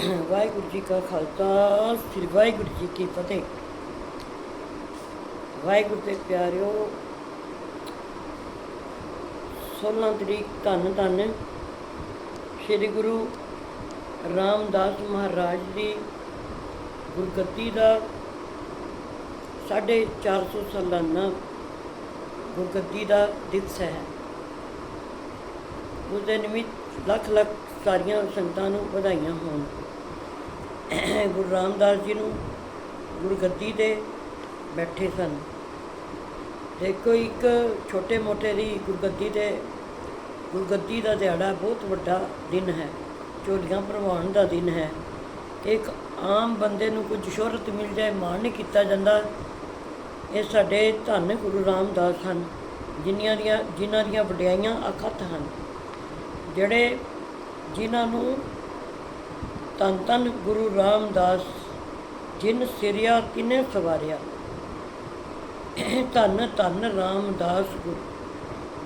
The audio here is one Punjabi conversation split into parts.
ਵਾਹਿਗੁਰੂ ਜੀ ਕਾ ਖਾਲਸਾ, ਸ੍ਰੀ ਵਾਹਿਗੁਰੂ ਜੀ ਕੀ ਫਤਿਹ। ਵਾਹਿਗੁਰੂ ਦੇ ਪਿਆਰਿਓ 16 ਤਰੀਕ ਧੰਨ ਧੰਨ, ਸ੍ਰੀ ਗੁਰੂ ਰਾਮਦਾਸ ਮਹਾਰਾਜ ਦੀ ਗੁਰਗੱਦੀ ਦਾ 450 ਸਾਲਾਨਾ ਗੁਰਗੱਦੀ ਦਾ ਦਿਵਸ ਹੈ। ਉਸ ਦੇ ਨਿਮਿਤ ਲੱਖ ਲੱਖ ਸਾਰੀਆਂ ਸੰਗਤਾਂ ਨੂੰ ਵਧਾਈਆਂ ਹੋਣ। ਗੁਰੂ ਰਾਮਦਾਸ ਜੀ ਨੂੰ ਗੁਰਗੱਦੀ ਦੇ ਬੈਠੇ ਸਨ। ਦੇਖੋ, ਇੱਕ ਛੋਟੇ ਮੋਟੇ ਦੀ ਗੁਰਗੱਦੀ ਦੇ ਗੁਰਗੱਦੀ ਦਾ ਦਿਹਾੜਾ ਬਹੁਤ ਵੱਡਾ ਦਿਨ ਹੈ। ਝੋਲੀਆਂ ਭਰਵਾਉਣ ਦਾ ਦਿਨ ਹੈ। ਇੱਕ ਆਮ ਬੰਦੇ ਨੂੰ ਕੁਝ ਸ਼ੋਹਰਤ ਮਿਲ ਜਾਏ, ਮਾਣ ਨਹੀਂ ਕੀਤਾ ਜਾਂਦਾ। ਇਹ ਸਾਡੇ ਧੰਨ ਗੁਰੂ ਰਾਮਦਾਸ ਹਨ, ਜਿਨ੍ਹਾਂ ਦੀਆਂ ਜਿਨ੍ਹਾਂ ਦੀਆਂ ਵਡਿਆਈਆਂ ਅਖੱਟ ਹਨ। ਜਿਹੜੇ ਜਿਨ੍ਹਾਂ ਨੂੰ ਧੰਨ ਧੰਨ ਗੁਰੂ ਰਾਮਦਾਸ ਜਿਨ ਸਿਰਿਆ ਕਿਨੇ ਸਵਾਰਿਆ? ਧੰਨ ਧੰਨ ਰਾਮਦਾਸ ਗੁਰੂ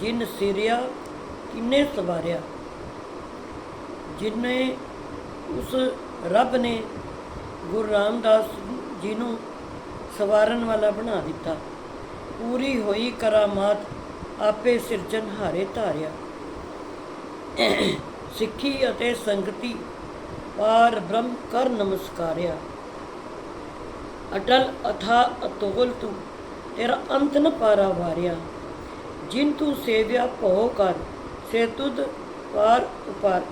ਜਿਨ ਸਿਰਿਆ ਕਿਨੇ ਸਵਾਰਿਆ? ਜਿਨੇ ਉਸ ਰੱਬ ਨੇ ਗੁਰੂ ਰਾਮਦਾਸ ਜੀ ਨੂੰ ਸਵਾਰਨ ਵਾਲਾ ਬਣਾ ਦਿੱਤਾ। ਪੂਰੀ ਹੋਈ ਕਰਾਮਾਤ ਆਪੇ ਸਿਰਜਣ ਹਾਰੇ ਧਾਰਿਆ। ਸਿੱਖੀ ਅਤੇ ਸੰਗਤੀ ਪਾਰ ਬ੍ਰਹਮ ਕਰ ਨਮਸਕਾਰਿਆ। ਅਟਲ ਅਥਾ ਅਤੋਲ ਤੂੰ ਤੇਰਾ ਅੰਤ ਨ ਪਾਰਾ ਵਾਰਿਆ। ਜਿਨ ਤੂੰ ਸੇਵਿਆ ਭੋ ਕਰ, ਸੇ ਤੁਧ ਪਾਰ ਉਪਾਰ,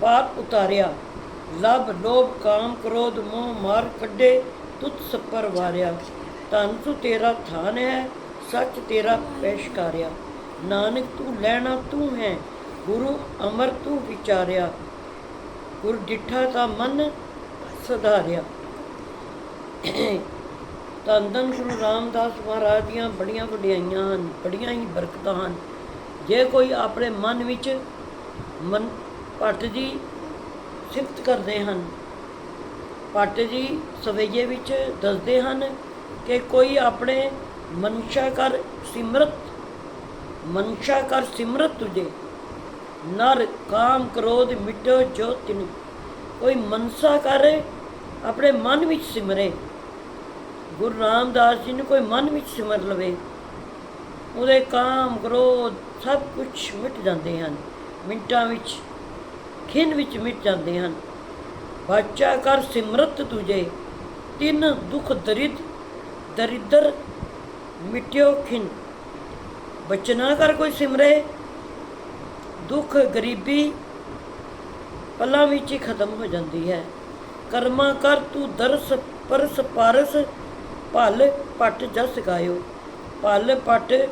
ਪਾਰ ਉਤਾਰਿਆ। ਲਬ ਲੋਭ ਕਾਮ ਕ੍ਰੋਧ ਮੋਹ ਮਾਰ ਕੱਢੇ ਤੁਤ ਸਪਰ ਵਾਰਿਆ। ਧੰਨ ਤੂੰ ਤੇਰਾ ਥਾਨ ਹੈ, ਸੱਚ ਤੇਰਾ ਪੇਸ਼ਕਾਰਿਆ ਨਾਨਕ ਤੂੰ ਲੈਣਾ ਤੂੰ ਹੈ ਗੁਰੂ ਅਮਰ ਤੂੰ ਵਿਚਾਰਿਆ, ਗੁਰ ਡਿਠਾ ਤਾਂ ਮਨ ਸੁਧਾਰਿਆ। ਧੰਨ ਗੁਰੂ ਰਾਮਦਾਸ ਮਹਾਰਾਜ ਦੀਆਂ ਬੜੀਆਂ ਵਡਿਆਈਆਂ ਹਨ, ਬੜੀਆਂ ਹੀ ਬਰਕਤਾਂ ਹਨ। ਜੇ ਕੋਈ ਆਪਣੇ ਮਨ ਵਿੱਚ ਮਨ ਭੱਟ ਜੀ ਸਿਫਤ ਕਰਦੇ ਹਨ ਭੱਟ ਜੀ ਸਵਈਏ ਵਿੱਚ ਦੱਸਦੇ ਹਨ ਕਿ ਕੋਈ ਆਪਣੇ ਮਨਸ਼ਾ ਕਰ ਸਿਮਰਤ, ਮਨਸ਼ਾ ਕਰ ਸਿਮਰਤ ਤੁਝੇ। ਨਰ ਕਾਮ ਕ੍ਰੋਧ ਮਿਟੋ ਜੋ ਤਿਨ। ਕੋਈ ਮਨਸਾ ਕਰੇ, ਆਪਣੇ ਮਨ ਵਿੱਚ ਸਿਮਰੇ। ਗੁਰੂ ਰਾਮਦਾਸ ਜੀ ਨੂੰ ਕੋਈ ਮਨ ਵਿੱਚ ਸਿਮਰ ਲਵੇ। ਉਹਦੇ ਕਾਮ ਕ੍ਰੋਧ ਸਭ ਕੁਝ ਮਿਟ ਜਾਂਦੇ ਹਨ। ਮਿੰਟਾਂ ਵਿੱਚ, ਖਿੰਨ ਵਿੱਚ ਮਿਟ ਜਾਂਦੇ ਹਨ। ਬਾਚਾ ਕਰ ਸਿਮਰਤ ਤੁਝੇ। ਤਿੰਨ ਦੁਖ ਦਰਿਦ, ਦਰਿਦਰ ਮਿਟਿਓ ਖਿੰਨ। ਬਚਨਾ ਕਰ ਕੋਈ ਸਿਮਰੇ। ਦੁੱਖ ਗਰੀਬੀ ਪਲਾਂ ਵਿੱਚ ਹੀ ਖਤਮ ਹੋ ਜਾਂਦੀ ਹੈ। ਕਰਮਾ ਕਰ ਤੂੰ ਦਰਸ ਪਰਸ ਪਾਰਸ, ਭਲ ਪਟ ਜਸ ਗਾਇਓ। ਭਲ ਪਟ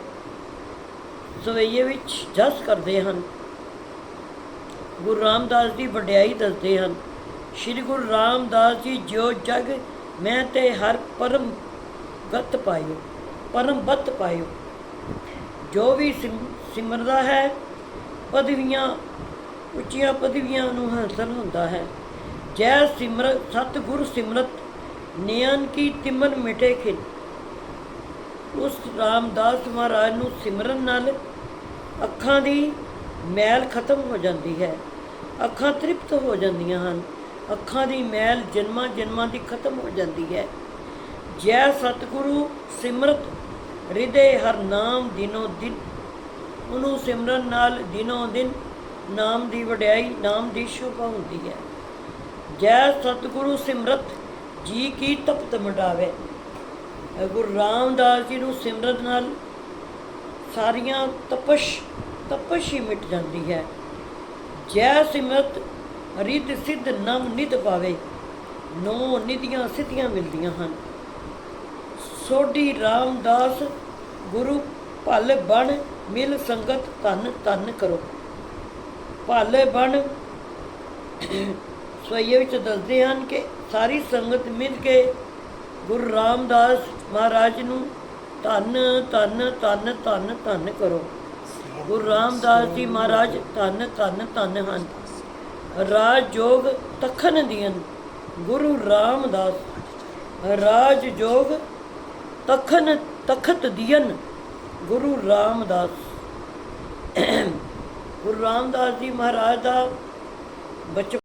ਸਵਈਏ ਵਿੱਚ ਜਸ ਕਰਦੇ ਹਨ। ਗੁਰੂ ਰਾਮਦਾਸ ਦੀ ਵਡਿਆਈ ਦੱਸਦੇ ਹਨ, ਸ੍ਰੀ ਗੁਰੂ ਰਾਮਦਾਸ ਜੀ ਜੋ ਜਗ, ਮੈਂ ਤੇ ਹਰ ਪਰਮ ਗਤ ਪਾਇਓ, ਪਰਮ ਬਤ ਪਾਇਓ। ਜੋ ਵੀ ਸਿਮ- ਸਿਮਰਦਾ ਹੈ ਪਦਵੀਆਂ, ਉੱਚੀਆਂ ਪਦਵੀਆਂ ਨੂੰ ਹਾਸਲ ਹੁੰਦਾ ਹੈ। ਜੈ ਸਿਮਰ, ਸਤਿਗੁਰ ਸਿਮਰਤ ਨਿਆਨ ਕੀ ਤਿਮਨ ਮਿਟੇ ਖਿਨ। ਉਸ ਰਾਮਦਾਸ ਮਹਾਰਾਜ ਨੂੰ ਸਿਮਰਨ ਨਾਲ ਅੱਖਾਂ ਦੀ ਮੈਲ ਖਤਮ ਹੋ ਜਾਂਦੀ ਹੈ। ਅੱਖਾਂ ਤ੍ਰਿਪਤ ਹੋ ਜਾਂਦੀਆਂ ਹਨ। ਅੱਖਾਂ ਦੀ ਮੈਲ ਜਨਮਾਂ ਜਨਮਾਂ ਦੀ ਖਤਮ ਹੋ ਜਾਂਦੀ ਹੈ। ਜੈ ਸਤਿਗੁਰੂ ਸਿਮਰਤ ਹਿਰਦੇ ਹਰ ਨਾਮ ਦਿਨੋ ਦਿਨ ਉਹਨੂੰ ਸਿਮਰਨ ਨਾਲ ਦਿਨੋ ਦਿਨ ਨਾਮ ਦੀ ਵਡਿਆਈ, ਨਾਮ ਦੀ ਸ਼ੋਭਾ ਹੁੰਦੀ ਹੈ। ਜੈ ਸਤਿਗੁਰੂ ਸਿਮਰਤ, ਜੀ ਕੀ ਤਪਤ ਮਡਾਵੇ। ਗੁਰੂ ਰਾਮਦਾਸ ਜੀ ਨੂੰ ਸਿਮਰਤ ਨਾਲ ਸਾਰੀਆਂ ਤਪਸ਼ ਤਪਸ਼ ਹੀ ਮਿਟ ਜਾਂਦੀ ਹੈ। ਜੈ ਸਿਮਰਤ ਰਿੱਧ ਸਿੱਧ ਨਵ ਨਿਧ ਪਾਵੇ ਨੌ ਨਿਧੀਆਂ ਸਿੱਧੀਆਂ ਮਿਲਦੀਆਂ ਹਨ। ਸੋਢੀ ਰਾਮਦਾਸ ਗੁਰੂ ਭਲ ਬਣ ਮਿਲ ਸੰਗਤ ਧਨ ਧਨ ਕਰੋ। ਭਾਲੇ ਬਣ ਸੋਈਏ ਵਿੱਚ ਦੱਸਦੇ ਹਨ ਕਿ ਸਾਰੀ ਸੰਗਤ ਮਿਲ ਕੇ ਗੁਰੂ ਰਾਮਦਾਸ ਮਹਾਰਾਜ ਨੂੰ ਧੰਨ ਧੰਨ ਧੰਨ ਧੰਨ ਧੰਨ ਕਰੋ। ਗੁਰੂ ਰਾਮਦਾਸ ਜੀ ਮਹਾਰਾਜ ਧੰਨ ਧੰਨ ਧੰਨ ਹਨ। ਰਾਜ ਜੋਗ ਤਖਨ ਦੀਨ ਗੁਰੂ ਰਾਮਦਾਸ। ਰਾਜ ਜੋਗ ਤਖਨ ਤਖਤ ਦੀਨ ਗੁਰੂ ਰਾਮਦਾਸ। ਗੁਰੂ ਰਾਮਦਾਸ ਜੀ ਮਹਾਰਾਜ ਦਾ ਬਚਪਨ